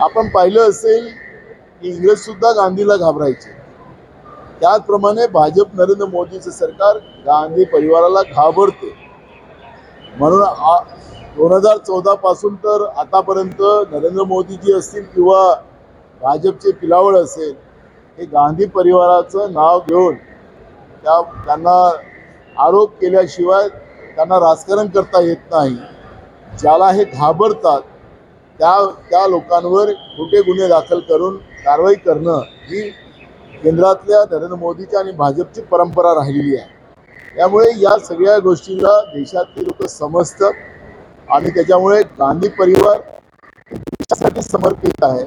आपण पाहिलं असेल की इंग्रज सुद्धा गांधीला घाबरायचे. त्याचप्रमाणे भाजप नरेंद्र मोदीचं सरकार गांधी परिवाराला घाबरते. म्हणून दोन हजार चौदा पासून तर आतापर्यंत नरेंद्र मोदीजी असतील किंवा भाजपचे पिलावळ असेल हे गांधी परिवाराचं नाव घेऊन त्या त्यांना आरोप केल्याशिवाय त्यांना राजकारण करता येत नाही. ज्याला हे घाबरतात त्या त्या लोकांवर खोटे गुन्हे दाखल करून कारवाई करणं ही केंद्रातल्या नरेंद्र मोदीच्या आणि भाजपची परंपरा राहिलेली आहे. त्यामुळे या सगळ्या गोष्टीला देशातले लोक समजतात आणि त्याच्यामुळे गांधी परिवार देशासाठी समर्पित आहे.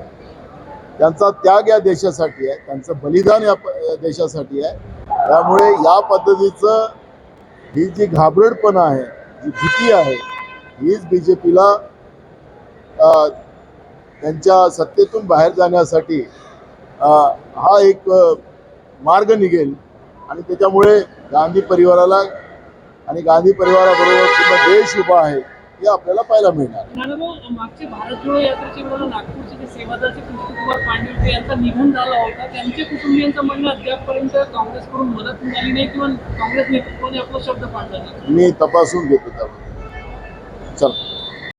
त्यांचा त्याग या देशासाठी आहे त्यांचं बलिदान या प- देशासाठी आहे. त्यामुळे या पद्धतीचं ही जी घाबरडपणा आहे जी भीती आहे हीच बी जे पीला त्यांच्या सत्तेतून बाहेर जाण्यासाठी हा एक मार्ग निघेल. आणि त्याच्यामुळे गांधी परिवाराला आणि गांधी परिवाराबरोबर पूर्ण देश उभा आहे हे आपल्याला पाहायला मिळणार. मी तपासून घेतो त्याबद्दल 走